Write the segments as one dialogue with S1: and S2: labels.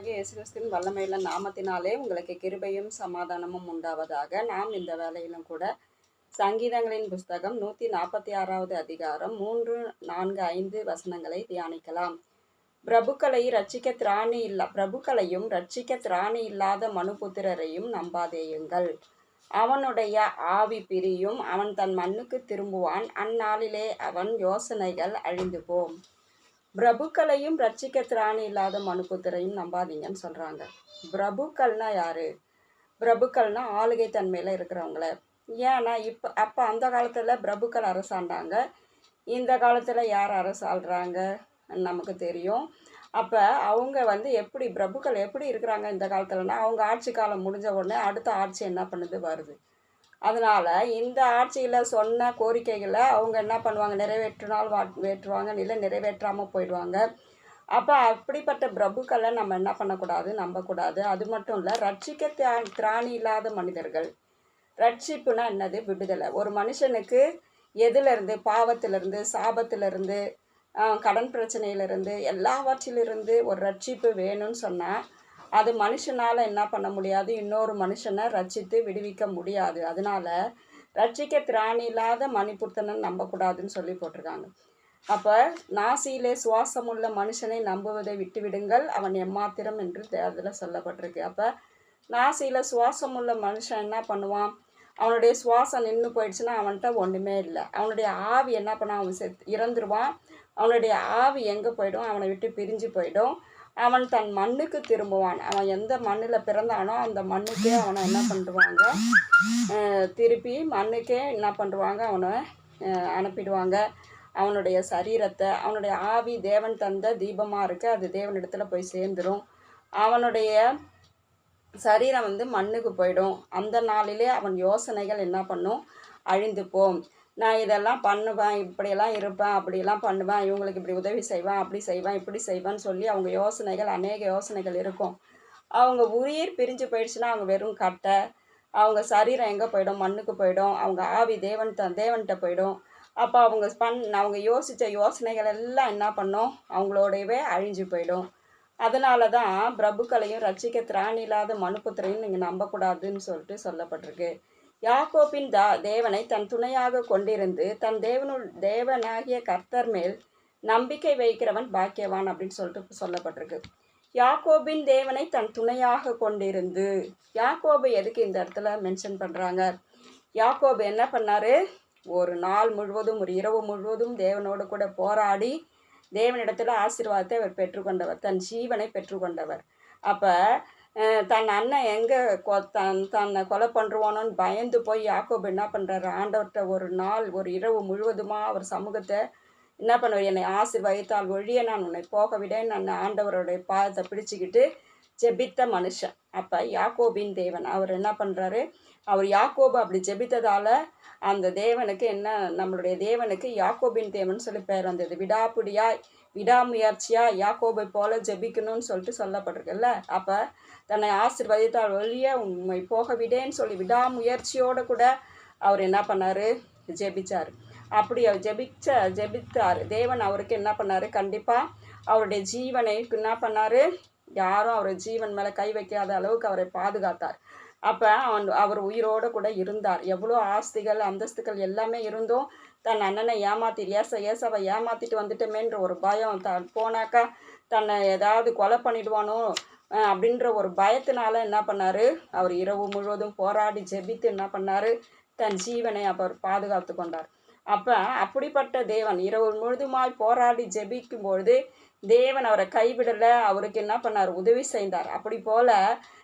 S1: கர்த்தராகிய இயேசு கிறிஸ்துவின் வல்லமையுள்ள நாமத்தினாலே உங்களுக்கு கிருபையும் சமாதானமும் உண்டாவதாக. நாம் இந்த வேலையிலும் கூட சங்கீதங்களின் புஸ்தகம் நூற்றி நாற்பத்தி ஆறாவது அதிகாரம் மூன்று நான்கு ஐந்து வசனங்களை தியானிக்கலாம். பிரபுக்களை ரட்சிக்க திராணி இல்லா பிரபுக்களையும் ரட்சிக்க திராணி இல்லாத மனுபுத்திரரையும் நம்பாதேயுங்கள் அவனுடைய ஆவி பிரியும் அவன் தன் மண்ணுக்கு திரும்புவான் அந்நாளிலே அவன் யோசனைகள் அழிந்து போம் பிரபுக்களையும் ரட்சிக்க திராணி இல்லாத மனுபுத்திரையும் நம்பாதீங்கன்னு சொல்கிறாங்க பிரபுக்கள்னா யாரு? பிரபுக்கள்னா ஆளுகை தன்மையில் இருக்கிறவங்கள. ஏன்னா இப்போ அப்போ அந்த காலத்தில் பிரபுக்கள் அரசாண்டாங்க. இந்த காலத்தில் யார் அரசாள்றாங்க? நமக்கு தெரியும். அப்போ அவங்க வந்து எப்படி பிரபுக்கள் எப்படி இருக்கிறாங்க இந்த காலத்துலனா அவங்க ஆட்சி காலம் முடிஞ்ச உடனே அடுத்த ஆட்சி என்ன பண்ணுது? வருது. அதனால் இந்த ஆட்சியில் சொன்ன கோரிக்கைகளை அவங்க என்ன பண்ணுவாங்க? நிறைவேற்றினால் வா வேற்றுவாங்க. இல்லை நிறைவேற்றாமல் போயிடுவாங்க. அப்போ அப்படிப்பட்ட பிரபுக்களை நம்ம என்ன பண்ணக்கூடாது? நம்பக்கூடாது. அது மட்டும் இல்லை ரட்சிக்க திரா திராணி இல்லாத மனிதர்கள். ரட்சிப்புனா என்னது? விடுதலை. ஒரு மனுஷனுக்கு எதிலிருந்து பாவத்திலிருந்து சாபத்திலிருந்து கடன் பிரச்சனையிலிருந்து எல்லாவற்றிலிருந்து ஒரு ரட்சிப்பு வேணும்னு சொன்னால் அது மனுஷனால் என்ன பண்ண முடியாது இன்னொரு மனுஷனை ரட்சித்து விடுவிக்க முடியாது. அதனால ரட்சிக்க திராணி இல்லாத மணிபுர்த்தனை நம்பக்கூடாதுன்னு சொல்லி போட்டிருக்காங்க. அப்போ நாசியிலே சுவாசமுள்ள மனுஷனை நம்புவதை விட்டுவிடுங்கள். அவன் எம்மாத்திரம் என்று அதில் சொல்லப்பட்டிருக்கு. அப்போ நாசியில் சுவாசமுள்ள மனுஷன் என்ன பண்ணுவான்? அவனுடைய சுவாசம் நின்று போயிடுச்சுன்னா அவன்கிட்ட ஒன்றுமே இல்லை. அவனுடைய ஆவி என்ன பண்ணுவான் அவன் செத் இறந்துருவான். அவனுடைய ஆவி எங்கே போயிடும்? அவனை விட்டு பிரிஞ்சு போயிடும். அவன் தன் மண்ணுக்கு திரும்புவான். அவன் எந்த மண்ணில் பிறந்தானோ அந்த மண்ணுக்கே அவனை என்ன பண்ணுவாங்க திருப்பி மண்ணுக்கே என்ன பண்ணுவாங்க அவனை அனுப்பிடுவாங்க. அவனுடைய சரீரத்தை அவனுடைய ஆவி தேவன் தந்த தீபமாக இருக்கு. அது தேவனிடத்துல போய் சேர்ந்துடும் அவனுடைய சரீரம் வந்து மண்ணுக்கு போயிடும். அந்த நாளிலே அவன் யோசனைகள் என்ன பண்ணும்? அழிந்து போம். நான் இதெல்லாம் பண்ணுவேன் இப்படியெல்லாம் இருப்பேன் அப்படியெல்லாம் பண்ணுவேன் இவங்களுக்கு இப்படி உதவி செய்வேன் அப்படி செய்வேன் இப்படி செய்வேன்னு சொல்லி அவங்க யோசனைகள் அநேக யோசனைகள் இருக்கும். அவங்க உயிர் பிரிஞ்சு போயிடுச்சுன்னா அவங்க வெறும் கட்டை. அவங்க சரீரம் எங்கே போயிடும்? மண்ணுக்கு போயிடும். அவங்க ஆவி தேவன் த தேவன்கிட்ட போயிடும். அப்போ அவங்க பண் அவங்க யோசித்த யோசனைகள் எல்லாம் என்ன பண்ணும்? அவங்களோடவே அழிஞ்சு போயிடும். அதனால தான் பிரபுக்களையும் ரட்சிக்க திராணி இல்லாத மனுபுத்திரையும் நீங்கள் நம்பக்கூடாதுன்னு சொல்லிட்டு சொல்லப்பட்டிருக்கு. யாக்கோப்பின் தா தேவனை தன் துணையாக கொண்டிருந்து தன் தேவனுள் தேவனாகிய கர்த்தர் மேல் நம்பிக்கை வைக்கிறவன் பாக்கியவான் அப்படின்னு சொல்லிட்டு சொல்லப்பட்டிருக்கு. யாக்கோபின் தேவனை தன் துணையாக கொண்டிருந்து யாக்கோபு எதுக்கு இந்த இடத்துல மென்ஷன் பண்ணுறாங்க யாக்கோபு என்ன பண்ணார்? ஒரு நாள் முழுவதும் ஒரு இரவு முழுவதும் தேவனோடு கூட போராடி தேவனிடத்தில் ஆசீர்வாதத்தை அவர் பெற்றுக்கொண்டவர் தன் ஜீவனை பெற்றுக்கொண்டவர். அப்போ தன் அண்ணன் எங்கே கொ தன் தன்னை கொலை பண்ணுருவானோன்னு பயந்து போய் யாக்கோப் என்ன பண்ணுறாரு ஆண்டவர்கிட்ட ஒரு நாள் ஒரு இரவு முழுவதுமாக அவர் சமூகத்தை என்ன பண்ணுவார்? என்னை ஆசிர்வதித்தால் ஒழிய நான் உன்னை போக விடேன். நான் ஆண்டவருடைய பாதத்தை பிடிச்சிக்கிட்டு ஜெபித்த மனுஷன். அப்போ யாக்கோபின் தேவன் அவர் என்ன பண்ணுறாரு அவர் யாக்கோபு அப்படி ஜெபித்ததால் அந்த தேவனுக்கு என்ன நம்மளுடைய தேவனுக்கு யாக்கோபின் தேவன் சொல்லி பேர் வந்தது. விடாப்பிடியாய். விடாமுயற்சியா யாக்கோபை போல ஜெபிக்கணும்னு சொல்லிட்டு சொல்லப்பட்டிருக்குல்ல. அப்போ தன்னை ஆசிர்வதித்தால் வழியே உண்மை போக விடேன்னு சொல்லி விடாமுயற்சியோடு கூட அவர் என்ன பண்ணார்? ஜெபிச்சார். அப்படி அவர் ஜெபிச்ச ஜெபித்தார். தேவன் அவருக்கு என்ன பண்ணார்? கண்டிப்பாக அவருடைய ஜீவனை என்ன பண்ணார்? யாரும் அவர் ஜீவன் மேலே கை வைக்காத அளவுக்கு அவரை பாதுகாத்தார். அப்போ அவன் அவர் உயிரோடு கூட இருந்தார். எவ்வளோ ஆஸ்திகள் அந்தஸ்துகள் எல்லாமே இருந்தும் தன் அண்ணனை ஏமாத்தி ஏச ஏசாவை ஏமாத்திட்டு வந்துட்டோமேன்ற ஒரு பயம் த போனாக்கா தன்னை ஏதாவது கொலை பண்ணிடுவானோ அப்படின்ற ஒரு பயத்தினால என்ன பண்ணார்? அவர் இரவு முழுவதும் போராடி ஜெபித்து என்ன பண்ணார்? தன் ஜீவனை அவர் பாதுகாத்து கொண்டார். அப்போ அப்படிப்பட்ட தேவன் இரவு முழுதுமாய் போராடி ஜெபிக்கும் பொழுது தேவன் அவரை கைவிடலை அவருக்கு என்ன பண்ணார்? உதவி செய்தார். அப்படி போல்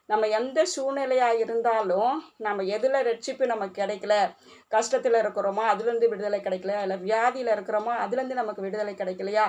S1: நம்ம எந்த சூழ்நிலையாக இருந்தாலும் நம்ம எதில் ரட்சிப்பு நமக்கு கிடைக்கல? கஷ்டத்தில் இருக்கிறோமா? அதுலேருந்து விடுதலை கிடைக்கலையா இல்லை வியாதியில் இருக்கிறோமா? அதுலேருந்து நமக்கு விடுதலை கிடைக்கலையா?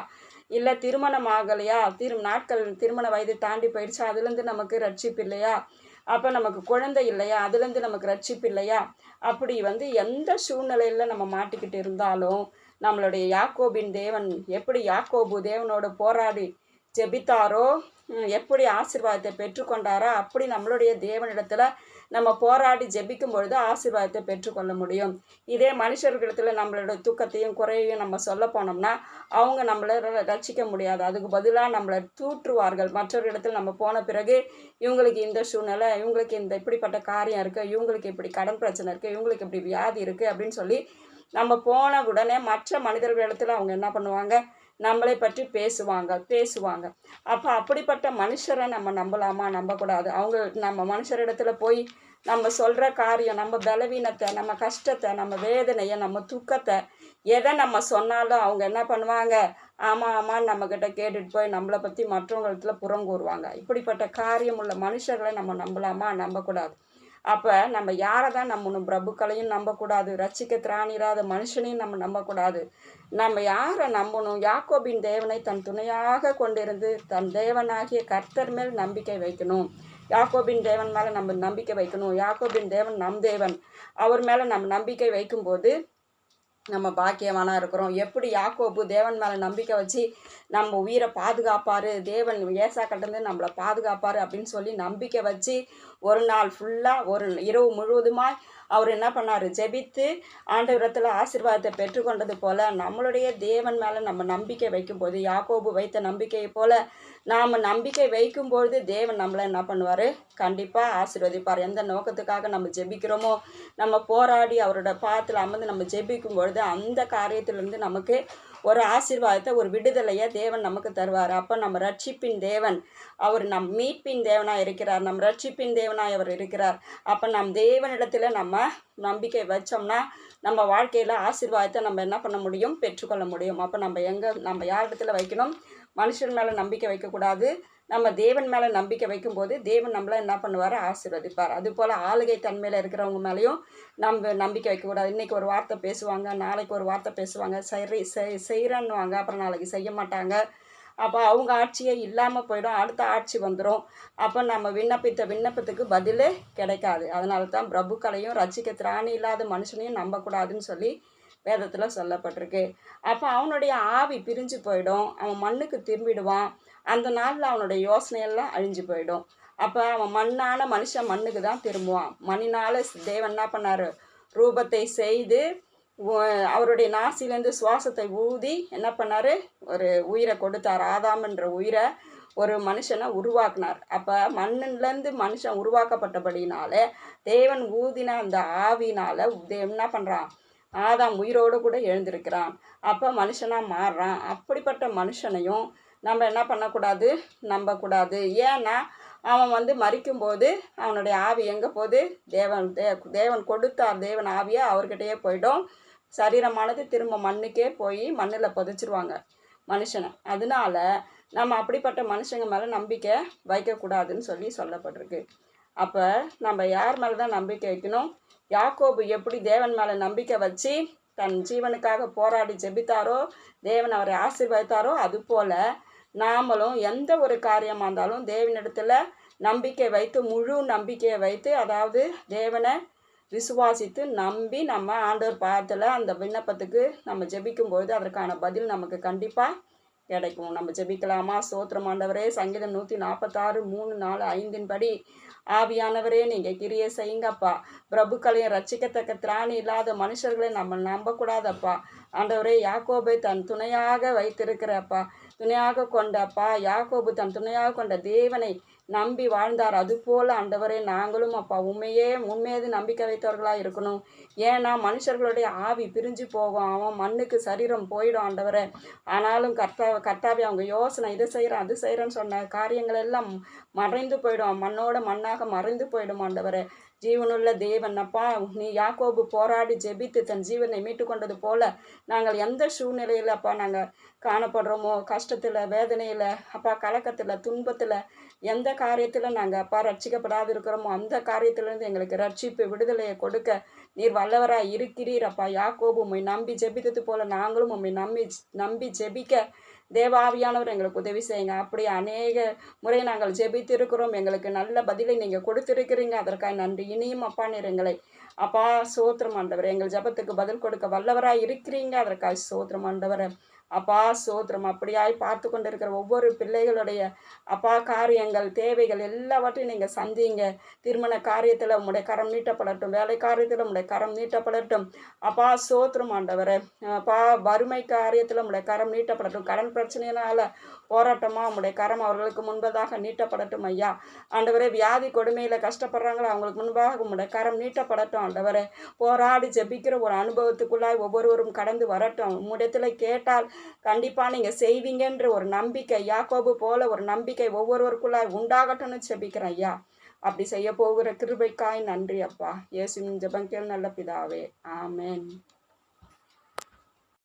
S1: இல்லை திருமணம் ஆகலையா? திரு நாட்கள் திருமண வயது தாண்டி போயிடுச்சு. அதுலேருந்து நமக்கு ரட்சிப்பு இல்லையா? அப்போ நமக்கு குழந்தை இல்லையா? அதுலேருந்து நமக்கு ரட்சிப்பு இல்லையா? அப்படி வந்து எந்த சூழ்நிலையில் நம்ம மாட்டிக்கிட்டு இருந்தாலும் நம்மளுடைய யாக்கோபின் தேவன் எப்படி யாக்கோபு தேவனோட போராடி ஜெபித்தாரோ எப்படி ஆசீர்வாதத்தை பெற்றுக்கொண்டாரோ அப்படி நம்மளுடைய தேவனிடத்தில் நம்ம போராடி ஜெபிக்கும் பொழுது ஆசீர்வாதத்தை பெற்றுக்கொள்ள முடியும். இதே மனுஷர்களிடத்தில் நம்மளோட தூக்கத்தையும் குறையையும் நம்ம சொல்ல போனோம்னா அவங்க நம்மளை ர- முடியாது. அதுக்கு பதிலாக நம்மளை தூற்றுவார்கள். மற்றவர்களிடத்தில் நம்ம போன பிறகு இவங்களுக்கு இந்த சூழ்நிலை இவங்களுக்கு இந்த இப்படிப்பட்ட காரியம் இருக்குது இவங்களுக்கு இப்படி கடன் பிரச்சனை இருக்குது இவங்களுக்கு இப்படி வியாதி இருக்குது அப்படின்னு சொல்லி நம்ம போன உடனே மற்ற மனிதர்களிடத்தில் அவங்க என்ன பண்ணுவாங்க? நம்மளை பற்றி பேசுவாங்க பேசுவாங்க. அப்போ அப்படிப்பட்ட மனுஷரை நம்ம நம்பலாமா? நம்பக்கூடாது. அவங்க நம்ம மனுஷரிடத்துல போய் நம்ம சொல்கிற காரியம் நம்ம பலவீனத்தை நம்ம கஷ்டத்தை நம்ம வேதனையை நம்ம துக்கத்தை எதை நம்ம சொன்னாலும் அவங்க என்ன பண்ணுவாங்க? ஆமாம் ஆமான்னு நம்மக்கிட்ட கேட்டுட்டு போய் நம்மளை பற்றி மற்றவங்களிடத்துல புறங்கூறுவாங்க இப்படிப்பட்ட காரியம் உள்ள மனுஷர்களை நம்ம நம்பலாமா? நம்பக்கூடாது. அப்போ நம்ம யாரை தான் நம்பணும்? பிரபுக்களையும் நம்பக்கூடாது. ரட்சிக்க திராணிராத மனுஷனையும் நம்ம நம்பக்கூடாது. நம்ம யாரை நம்பணும்? யாக்கோபின் தேவனை தன் துணையாக கொண்டிருந்து தன் தேவனாகிய கர்த்தர் மேல் நம்பிக்கை வைக்கணும். யாக்கோபின் தேவன் மேலே நம்ம நம்பிக்கை வைக்கணும். யாக்கோபின் தேவன் நம் தேவன். அவர் மேலே நம்ம நம்பிக்கை வைக்கும்போது நம்ம பாக்கியவானா இருக்கிறோம். எப்படி யாக்கோப்பு தேவன் மேலே நம்பிக்கை வச்சு நம்ம உயிரை பாதுகாப்பார் தேவன் ஏசா கட்டந்து நம்மளை பாதுகாப்பார் அப்படின்னு சொல்லி நம்பிக்கை வச்சு ஒரு நாள் ஃபுல்லாக ஒரு இரவு முழுவதுமாய் அவர் என்ன பண்ணார்? ஜெபித்து ஆண்டவரத்தில் ஆசீர்வாதத்தை பெற்றுக்கொண்டது போல நம்மளுடைய தேவன் மேலே நம்ம நம்பிக்கை வைக்கும்போது யாக்கோபு வைத்த நம்பிக்கையை போல நாம் நம்பிக்கை வைக்கும்பொழுது தேவன் நம்மளை என்ன பண்ணுவார்? கண்டிப்பாக ஆசீர்வதிப்பார். எந்த நோக்கத்துக்காக நம்ம ஜெபிக்கிறோமோ நம்ம போராடி அவரோட பாத்தில் அமர்ந்து நம்ம ஜெபிக்கும் பொழுது அந்த காரியத்திலேருந்து நமக்கு ஒரு ஆசீர்வாதத்தை ஒரு விடுதலையை தேவன் நமக்கு தருவார். அப்போ நம்ம ரட்சிப்பின் தேவன் அவர் நம் மீட்பின் தேவனாக இருக்கிறார். நம் ரட்சிப்பின் தேவனாய் அவர் இருக்கிறார். அப்போ நம் தேவனிடத்தில் நம்ம நம்பிக்கை வச்சோம்னா நம்ம வாழ்க்கையில் ஆசீர்வாதத்தை நம்ம என்ன பண்ண முடியும்? பெற்றுக்கொள்ள முடியும். அப்போ நம்ம எங்கே நம்ம யார் இடத்துல வைக்கணும்? மனுஷன் மேலே நம்பிக்கை வைக்கக்கூடாது. நம்ம தேவன் மேலே நம்பிக்கை வைக்கும்போது தேவன் நம்மளை என்ன பண்ணுவார்? ஆசீர்வதிப்பார். அதுபோல் ஆளுகை தன்மையில் இருக்கிறவங்க மேலேயும் நம்ம நம்பிக்கை வைக்கக்கூடாது. இன்றைக்கி ஒரு வார்த்தை பேசுவாங்க நாளைக்கு ஒரு வார்த்தை பேசுவாங்க. சரி செய் செய்கிறன்னுவாங்க அப்புறம் நாளைக்கு செய்ய மாட்டாங்க. அப்போ அவங்க ஆட்சியே இல்லாமல் போயிடும். அடுத்த ஆட்சி வந்துடும் அப்போ நம்ம விண்ணப்பித்த விண்ணப்பத்துக்கு பதிலே கிடைக்காது. அதனால தான் பிரபுக்களையும் ரசிக்க திராணி இல்லாத மனுஷனையும் நம்பக்கூடாதுன்னு சொல்லி வேதத்தில் சொல்லப்பட்டிருக்கு. அப்போ அவனுடைய ஆவி பிரிஞ்சு போயிடும். அவன் மண்ணுக்கு திரும்பிடுவான். அந்த நாளில் அவனுடைய யோசனையெல்லாம் அழிஞ்சு போயிடும். அப்போ அவன் மண்ணான மனுஷன் மண்ணுக்கு தான் திரும்புவான். மண்ணினால் தேவன் என்ன பண்ணார்? ரூபத்தை செய்து அவருடைய நாசிலேருந்து சுவாசத்தை ஊதி என்ன பண்ணார்? ஒரு உயிரை கொடுத்தார். ஆதாம்ன்ற உயிரை ஒரு மனுஷனை உருவாக்குனார். அப்போ மண்ணிலேருந்து மனுஷன் உருவாக்கப்பட்டபடினால தேவன் ஊதின அந்த ஆவினால் தேவன் என்ன பண்ணுறான் ஆதாம் உயிரோடு கூட எழுந்திருக்கிறான். அப்போ மனுஷனாக மாறுறான். அப்படிப்பட்ட மனுஷனையும் நம்ம என்ன பண்ணக்கூடாது? நம்பக்கூடாது. ஏன்னா அவன் வந்து மறிக்கும்போது அவனுடைய ஆவி எங்கே போகுது? தேவன் தே தேவன் கொடுத்தார். தேவன் ஆவியை அவர்கிட்டயே போயிடும். சரீரமானது திரும்ப மண்ணுக்கே போய் மண்ணில் புதைச்சிருவாங்க மனுஷனை. அதனால நம்ம அப்படிப்பட்ட மனுஷங்க மேலே நம்பிக்கை வைக்கக்கூடாதுன்னு சொல்லி சொல்லப்பட்டிருக்கு. அப்போ நம்ம யார் மேலே தான் நம்பிக்கை வைக்கணும்? யாக்கோபு எப்படி தேவன் மேலே நம்பிக்கை வச்சு தன் ஜீவனுக்காக போராடி ஜெபித்தாரோ தேவன் அவரை ஆசீர்வதித்தாரோ அதுபோல் நாமளும் எந்த ஒரு காரியமாக இருந்தாலும் தேவனிடத்தில் நம்பிக்கை வைத்து முழு நம்பிக்கையை வைத்து அதாவது தேவனை விசுவாசித்து நம்பி நம்ம ஆண்டவர் பாதத்தில் அந்த விண்ணப்பத்துக்கு நம்ம ஜெபிக்கும்போது அதற்கான பதில் நமக்கு கண்டிப்பாக கிடைக்கும். நம்ம ஜெபிக்கலாமா? ஸ்தோத்திரம் ஆண்டவரே சங்கீதம் நூற்றி நாற்பத்தாறு மூணு நாலு ஐந்தின் படி ஆவியானவரே நீங்கள் கிரிய செய்யுங்கப்பா. பிரபுக்களையும் ரட்சிக்கத்தக்க திராணி இல்லாத மனுஷர்களை நம்ம நம்பக்கூடாதப்பா. ஆண்டவரே யாக்கோபை தன் துணையாக வைத்திருக்கிறப்பா. துணையாக கொண்டப்பா யாக்கோபு தன் துணையாக கொண்ட தேவனை நம்பி வாழ்ந்தார். அதுபோல் ஆண்டவரே நாங்களும் அப்பா உண்மையே உண்மையது நம்பிக்கை வைத்தவர்களாக இருக்கணும். ஏன்னா மனுஷர்களுடைய ஆவி பிரிஞ்சு போகும். அவன் மண்ணுக்கு சரீரம் போயிடும் ஆண்டவரே ஆனாலும் கர்த்தா கர்த்தாவே அவங்க யோசனை இதை செய்கிறேன் அது செய்கிறேன்னு சொன்ன காரியங்கள் எல்லாம் மறைந்து போயிடும். மண்ணோட மண்ணாக மறைந்து போயிடும் ஆண்டவரே ஜீவனுள்ள தேவன் அப்பா நீ யாக்கோபு போராடி ஜெபித்து தன் ஜீவனை மீட்டு கொண்டது போல நாங்கள் எந்த சூழ்நிலையில் அப்பா நாங்கள் காணப்படுறோமோ கஷ்டத்தில் வேதனையில் அப்பா கலக்கத்தில் துன்பத்தில் எந்த காரியத்தில் நாங்கள் அப்பா ரட்சிக்கப்படாது இருக்கிறோமோ அந்த காரியத்திலேருந்து எங்களுக்கு ரட்சிப்பு விடுதலையை கொடுக்க நீர் வல்லவராய் இருக்கிறீர் அப்பா. யாக்கோபு உம்மை நம்பி ஜெபித்தது போல நாங்களும் உம்மை நம்பி நம்பி ஜெபிக்க தேவாவியானவர் எங்களுக்கு உதவி செய்யுங்க. அப்படி அநேக முறை நாங்கள் ஜெபித்து இருக்கிறோம் எங்களுக்கு நல்ல பதிலை நீங்கள் கொடுத்திருக்கிறீங்க. அதற்காக நன்றி. இனியும் அப்பா நீர் எங்களை அப்பா சோத்திரம் ஆண்டவர் எங்கள் ஜெபத்துக்கு பதில் கொடுக்க வல்லவராய் இருக்கிறீங்க. அதற்காக சோத்திரம் ஆண்டவர். அப்பா சோத்திரம் அப்படியாய் பார்த்து கொண்டிருக்கிற ஒவ்வொரு பிள்ளைகளுடைய அப்பா காரியங்கள் தேவைகள் எல்லாவற்றையும் நீங்கள் சந்திங்க. திருமண காரியத்தில் உங்களுடைய கரம் நீட்டப்படட்டும் வேலை காரியத்தில் உங்களுடைய கரம் நீட்டப்படட்டும். அப்பா சோத்திரம் ஆண்டவர். அப்பா வறுமை காரியத்தில் உங்களுடைய கரம் நீட்டப்படட்டும். கடன் பிரச்சனையினால போராட்டமாக உங்களுடைய கரம் அவர்களுக்கு முன்பதாக நீட்டப்படட்டும் ஐயா. ஆண்டவரே வியாதி கொடுமையில் கஷ்டப்படுறாங்களோ? அவங்களுக்கு முன்பாக உங்களுடைய கரம் நீட்டப்படட்டும் ஆண்டவரே. போராடி ஜெபிக்கிற ஒரு அனுபவத்துக்குள்ளாய் ஒவ்வொருவரும் கடந்து வரட்டும். உம்மிடத்தில் கேட்டால் கண்டிப்பாக நீங்கள் செய்வீங்கன்ற ஒரு நம்பிக்கை யாக்கோபு போல ஒரு நம்பிக்கை ஒவ்வொருவருக்குள்ளாய் உண்டாகட்டும்னு ஜெபிக்கிறேன் ஐயா. அப்படி செய்ய போகிற கிருபைக்காய் நன்றி அப்பா. இயேசுவின் ஜெபங்கள் நல்ல பிதாவே. ஆமேன்.